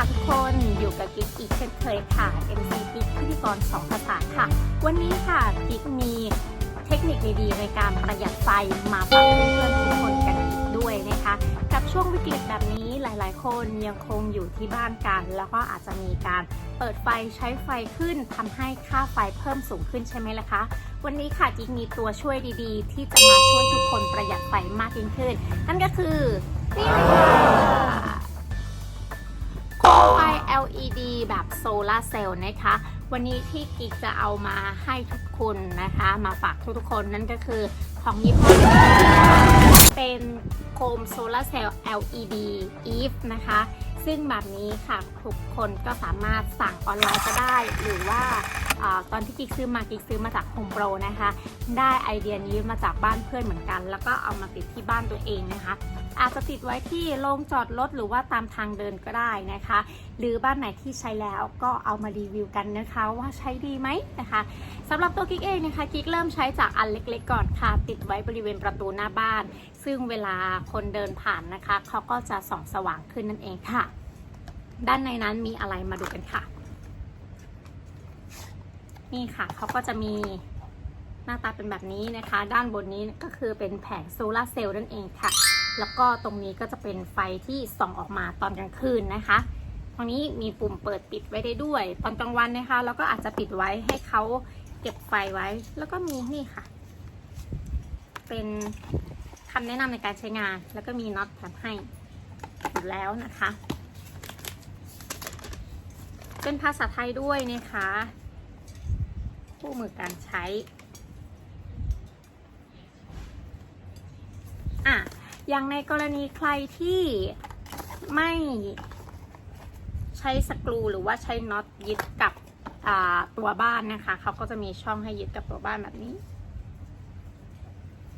ะทุกคนอยู่กับกิ๊กอีกเช่นเคยค่ะ MC กิ๊กพิธีกรสองภาษาค่ะ วันนี้ค่ะกิ๊กมีเทคนิคดีๆในการประหยัดไฟมาฝากเพื่อนๆทุกคนกันด้วยนะคะ กับช่วงวิกฤตแบบนี้หลายๆ คนยังคงอยู่ที่บ้านกัน แล้วก็อาจจะมีการเปิดไฟใช้ไฟขึ้น ทำให้ค่าไฟเพิ่มสูงขึ้นใช่ไหมล่ะคะวันนี้ค่ะกิ๊กมีตัวช่วยดีๆ ที่จะมาช่วยทุกคนประหยัดไฟมากยิ่งขึ้น นั่นก็คือนี่เลยค่ะ ไฟ LED แบบโซลาร์เซลล์นะคะ วันนี้ที่กิ๊กจะเอามาให้ทุกคนนะคะ มาฝากทุกๆคนนั่นก็คือของยี่ห้อเป็นโคมโซลาร์เซลล์ LED EVE นะคะ ซึ่งแบบนี้ค่ะทุกคนก็สามารถสั่งออนไลน์ก็ได้ หรือว่าอตอนที่กิ๊กซื้อมากิ๊กซื้อมาจาก Home Pro นะคะ ได้ไอเดียนี้มาจากบ้านเพื่อนเหมือนกัน แล้วก็เอามาติดที่บ้านตัวเองนะคะ อาจจะติดไว้ที่โรงจอดรถหรือว่าตามทางเดินก็ได้นะคะ หรือบ้านไหนที่ใช้แล้วก็เอามารีวิวกันนะคะว่าใช้ดีไหมนะคะสำหรับตัวกิ๊กเองนะคะกิ๊กเริ่มใช้จากอันเล็กๆก่อนค่ะ ติดไว้บริเวณประตูหน้าบ้าน ซึ่งเวลาคนเดินผ่านนะคะเขาก็จะส่องสว่างขึ้นนั่นเองค่ะ ด้านในนั้นมีอะไรมาดูกันค่ะ นี่ค่ะเขาก็จะมีหน้าตาเป็นแบบนี้นะคะ ด้านบนนี้ก็คือเป็นแผงโซลาร์เซลล์นั่นเองค่ะ แล้วก็ตรงนี้ก็จะเป็นไฟที่ส่องออกมาตอนกลางคืนนะคะ ตรงนี้มีปุ่มเปิดปิดไว้ได้ด้วย ตอนกลางวันนะคะเราก็อาจจะปิดไว้ให้เขาเก็บไฟไว้ แล้วก็มีนี่ค่ะ เป็นคำแนะนำในการใช้งาน แล้วก็มีน็อตแถมให้อยู่แล้วนะคะ เป็นภาษาไทยด้วยนะคะคู่มือการใช้ อะ อย่างในกรณีใครที่ไม่ใช้สกรูหรือว่าใช้น็อตยึดกับตัวบ้านนะคะ เขาก็จะมีช่องให้ยึดกับตัวบ้านแบบนี้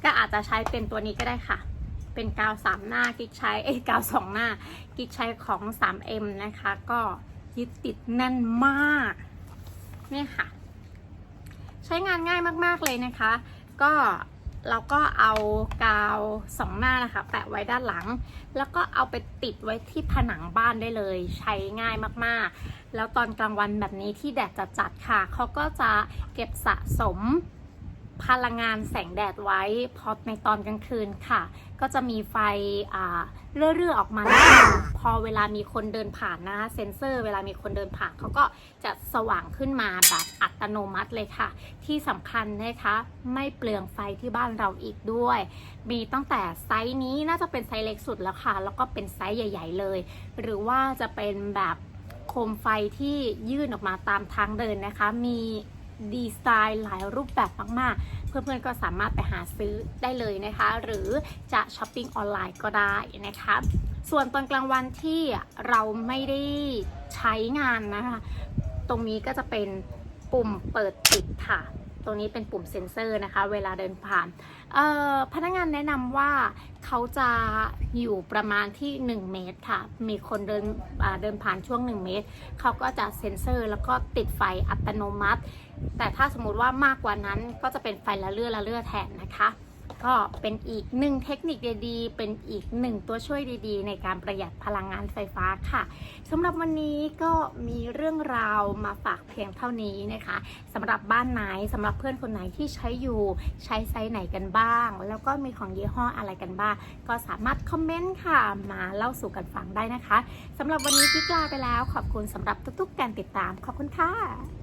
ก็อาจจะใช้เป็นตัวนี้ก็ได้ค่ะ เป็นกาวสามหน้ากิ๊กใช้ เอ้ยกาวสองหน้ากิ๊กใช้ของ 3M นะคะ ก็ ยึดติดแน่นมากเนี่ยค่ะ ใช้งานง่ายมากๆเลยนะคะ ก็เราก็เอากาวสองหน้านะคะ แปะไว้ด้านหลัง แล้วก็เอาไปติดไว้ที่ผนังบ้านได้เลย ใช้ง่ายมากๆ แล้วตอนกลางวันแบบนี้ที่แดดจัดๆค่ะเขาก็จะเก็บสะสม พลังงานแสงแดดไว้พอในตอนกลางคืนค่ะ ก็จะมีไฟอ่าเรื่อๆออกมาพอเวลามีคนเดินผ่านนะคะเซ็นเซอร์ เวลามีคนเดินผ่านเขาก็จะสว่างขึ้นมาแบบอัตโนมัติเลยค่ะ ที่สำคัญนะคะไม่เปลืองไฟที่บ้านเราอีกด้วย มีตั้งแต่ไซส์นี้น่าจะเป็นไซส์เล็กสุดแล้วค่ะ แล้วก็เป็นไซส์ใหญ่ ๆ เลย หรือว่าจะเป็นแบบโคมไฟที่ยื่นออกมาตามทางเดินนะคะ มี ดีไซน์หลายรูปแบบมากๆ เพื่อนๆก็สามารถไปหาซื้อได้เลยนะคะ หรือจะช้อปปิ้งออนไลน์ก็ได้นะคะ ส่วนตอนกลางวันที่เราไม่ได้ใช้งานนะคะ ตรงนี้ก็จะเป็นปุ่มเปิดปิดค่ะ ตรงนี้เป็นปุ่มเซ็นเซอร์นะคะ เวลาเดินผ่าน พนักงานแนะนำว่าเขาจะอยู่ประมาณที่ 1 เมตรค่ะ มีคนเดินเดินผ่านช่วง 1 เมตร เขาก็จะเซ็นเซอร์แล้วก็ติดไฟอัตโนมัติ แต่ถ้าสมมุติว่ามากกว่านั้นก็จะเป็นไฟละเลื่อละเลื่อแทนนะคะ ก็เป็นอีกหนึ่งเทคนิคดีๆ เป็นอีกหนึ่งตัวช่วยดีๆ ในการประหยัดพลังงานไฟฟ้าค่ะสำหรับวันนี้ก็มีเรื่องราวมาฝากเพียงเท่านี้นะคะสำหรับบ้านไหนสำหรับเพื่อนคนไหนที่ใช้อยู่ ใช้ไซส์ไหนกันบ้าง แล้วก็มีของยี่ห้ออะไรกันบ้าง ก็สามารถคอมเมนต์ค่ะ มาเล่าสู่กันฟังได้นะคะสำหรับวันนี้พี่กลาไปแล้ว ขอบคุณสำหรับทุกๆ การติดตามขอบคุณค่ะ